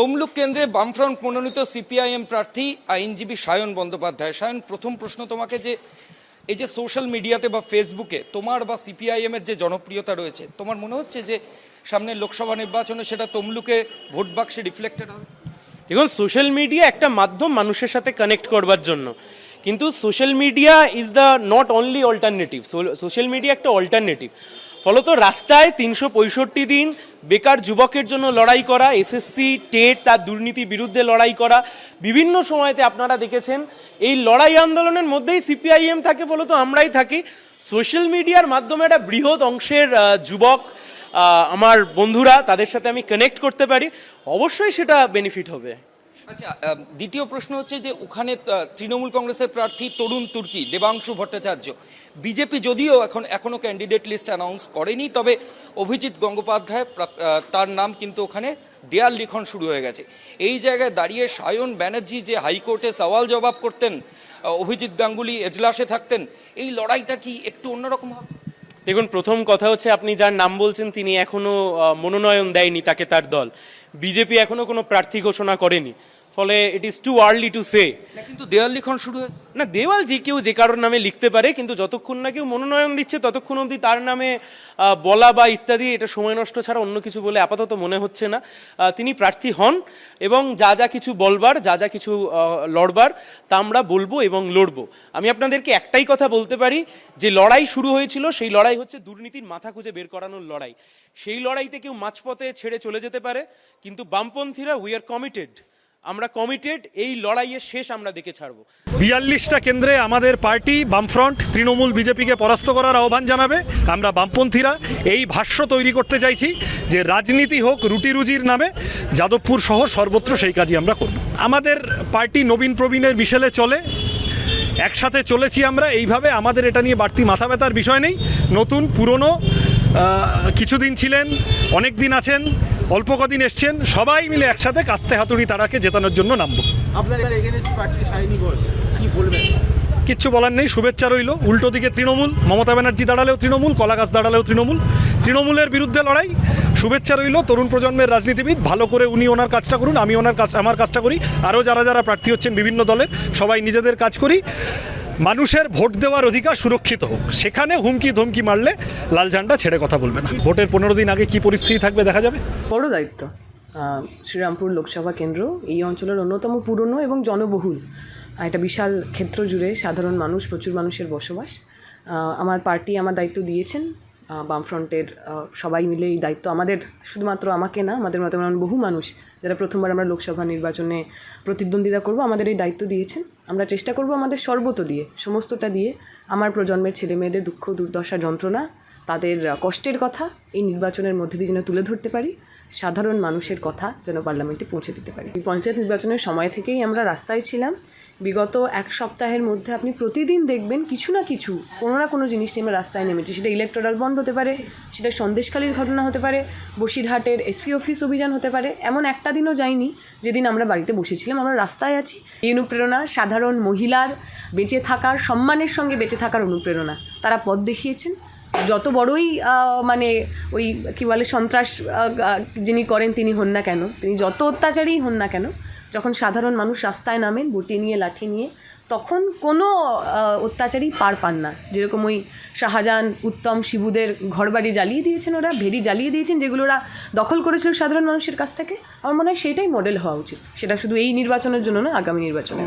তমলুক কেন্দ্রে বামফ্রন্ট মনোনীত সিপিআইএম প্রার্থী আইনজীবী সায়ন বন্দ্যোপাধ্যায়। সায়ন, প্রথম প্রশ্ন তোমাকে যে এই যে সোশ্যাল মিডিয়াতে বা ফেসবুকে তোমার বা সিপিআইএম এর যে জনপ্রিয়তা রয়েছে, তোমার মনে হচ্ছে যে সামনে লোকসভা নির্বাচনে সেটা তমলুকে ভোট বাক্সে রিফ্লেক্টেড হবে? দেখুন, সোশ্যাল মিডিয়া একটা মাধ্যম মানুষের সাথে কানেক্ট করবার জন্য। কিন্তু social media is the not only alternative social media একটা অল্টারনেটিভ ফলত রাস্তায় তিনশো পঁয়ষট্টি দিন বেকার যুবকের জন্য লড়াই করা এসএসসি টেট, তার দুর্নীতি বিরুদ্ধে লড়াই করা। বিভিন্ন সময়তে আপনারা দেখেছেন, এই লড়াই আন্দোলনের মধ্যেই সিপিআইএম থাকে, ফলত আমরাই থাকি। সোশ্যাল মিডিয়ার মাধ্যমে একটা বৃহৎ অংশের যুবক আমার বন্ধুরা, তাদের সাথে আমি কানেক্ট করতে পারি। অবশ্যই সেটা বেনিফিট হবে। আচ্ছা দ্বিতীয় প্রশ্ন হচ্ছে যে ওখানে তৃণমূল কংগ্রেসের প্রার্থী তরুণ তুর্কি, দেবাংশু ভট্টাচার্য। বিজেপি যদিও এখন, এখনও ক্যান্ডিডেট লিস্ট অ্যানাউন্স করেনি, তবে অভিজিৎ গঙ্গোপাধ্যায় তার নাম কিন্তু ওখানে দেয়াল লিখন শুরু হয়ে গেছে। এই জায়গায় দাঁড়িয়ে সায়ন ব্যানার্জি যে হাইকোর্টে সওয়াল জবাব করতেন অভিজিৎ গাঙ্গুলি এজলাসে থাকতেন, এই লড়াইটা কি একটু অন্যরকম হবে? দেখুন, প্রথম কথা হচ্ছে আপনি যার নাম বলছেন, তিনি এখনও মনোনয়ন দেয়নি তাকে তার দল। বিজেপি এখনও কোনো প্রার্থী ঘোষণা করেনি। ফলে it is too early to say কিন্তু দেওয়াল লিখন শুরু হয়েছে। না দেওয়াল যে কেউ যে কারোর নামে লিখতে পারে কিন্তু যতক্ষণ না কেউ মনোনয়ন দিচ্ছে ততক্ষণ অবধি তার নামে বলা বা ইত্যাদি এটা সময় নষ্ট ছাড়া অন্য কিছু বলে আপাতত মনে হচ্ছে না। তিনি প্রার্থী হন এবং যা যা কিছু বলবার যা যা কিছু লড়বার তা আমরা বলব এবং লড়বো। আমি আপনাদেরকে একটাই কথা বলতে পারি যে লড়াই শুরু হয়েছিল সেই লড়াই হচ্ছে দুর্নীতির মাথা খুঁজে বের করানোর লড়াই। সেই লড়াইতে কেউ মাঝপথে ছেড়ে চলে যেতে পারে কিন্তু বামপন্থীরা উই আর কমিটেড আমরা কমিটেড এই লড়াইয়ের শেষ আমরা দেখে ছাড়বো। বিয়াল্লিশটা কেন্দ্রে আমাদের পার্টি বামফ্রন্ট তৃণমূল বিজেপিকে পরাস্ত করার আহ্বান জানাবে। আমরা বামপন্থীরা এই ভাষ্য তৈরি করতে চাইছি যে রাজনীতি হোক রুটি রুজির নামে যাদবপুর সহ সর্বত্র সেই কাজই আমরা করব। আমাদের পার্টি নবীন প্রবীণের মিশেলে চলে। একসাথে চলেছি আমরা। এইভাবে আমাদের এটা নিয়ে বাড়তি মাথা ব্যথার বিষয় নেই। নতুন, পুরনো কিছুদিন ছিলেন অনেক দিন আছেন। অল্প কদিন এসছেন সবাই মিলে একসাথে কাস্তে হাতুড়ি তারাকে জেতানোর জন্য নামবো। কিচ্ছু বলার নেই শুভেচ্ছা রইল। উল্টো দিকে তৃণমূল মমতা ব্যানার্জি দাঁড়ালেও তৃণমূল কলাগাছ দাঁড়ালেও তৃণমূল। তৃণমূলের বিরুদ্ধে লড়াই শুভেচ্ছা রইল। তরুণ প্রজন্মের রাজনীতিবিদ ভালো করে উনি ওনার কাজটা করুন আমি ওনার কাজ আমার কাজটা করি। আরও যারা যারা প্রার্থী হচ্ছেন বিভিন্ন দলের সবাই নিজেদের কাজ করি। মানুষের ভোট দেওয়ার অধিকার সুরক্ষিত হোক। সেখানে হুমকি ধমকি মারলে লাল ঝান্ডা ছেড়ে কথা বলবে না। ভোটের পনেরো দিন আগে কি পরিস্থিতি থাকবে দেখা যাবে? বড় দায়িত্ব। শ্রীরামপুর লোকসভা কেন্দ্র এই অঞ্চলের অন্যতম পুরনো এবং জনবহুল একটা বিশাল ক্ষেত্র জুড়ে সাধারণ মানুষ, প্রচুর মানুষের বসবাস। আমার পার্টি আমার দায়িত্ব দিয়েছেন। বামফ্রন্টের সবাই মিলে এই দায়িত্ব আমাদের, শুধুমাত্র আমাকে না, আমাদের মতো বহু মানুষ যারা প্রথমবার আমরা লোকসভা নির্বাচনে প্রতিদ্বন্দ্বিতা করব, আমাদের এই দায়িত্ব দিয়েছেন। আমরা চেষ্টা করব আমাদের সর্বত দিয়ে, সমস্তটা দিয়ে। আমার প্রজন্মের ছেলে মেয়েদের দুঃখ, দুর্দশা, যন্ত্রণা, তাদের কষ্টের কথা এই নির্বাচনের মধ্যে দিয়ে যেন তুলে ধরতে পারি, সাধারণ মানুষের কথা যেন পার্লামেন্টে পৌঁছে দিতে পারি। পঞ্চায়েত নির্বাচনের সময় থেকেই আমরা রাস্তায় ছিলাম। বিগত এক সপ্তাহের মধ্যে আপনি প্রতিদিন দেখবেন কিছু না কিছু কোনো না কোনো জিনিস নিয়ে রাস্তায় নেমেছি। সেটা ইলেকট্রাল বন্ড হতে পারে, সেটা সন্দেশকালীর ঘটনা হতে পারে, বসিরহাটের এসপি অফিস অভিযান হতে পারে, এমন একটা দিনও যায়নি যেদিন আমরা বাড়িতে বসেছিলাম, আমরা রাস্তায় আছি। এই অনুপ্রেরণা, সাধারণ মহিলার বেঁচে থাকার, সম্মানের সঙ্গে বেঁচে থাকার অনুপ্রেরণা তারা পথ দেখিয়েছেন। যত বড়ই মানে ওই কি বলে সন্ত্রাস যিনি করেন তিনি হন না কেন, তিনি যত অত্যাচারই হন না কেন যখন সাধারণ মানুষ রাস্তায় নামেন বটি নিয়ে, লাঠি নিয়ে, তখন কোনো অত্যাচারই পার পান না। যেরকম ওই শাহজাহান, উত্তম, শিবুদের ঘরবাড়ি জ্বালিয়ে দিয়েছেন ওরা, ভেরি জ্বালিয়ে দিয়েছেন, যেগুলো ওরা দখল করেছিল সাধারণ মানুষের কাছ থেকে। আমার মনে হয় সেটাই মডেল হওয়া উচিত। সেটা শুধু এই নির্বাচনের জন্য না, আগামী নির্বাচনে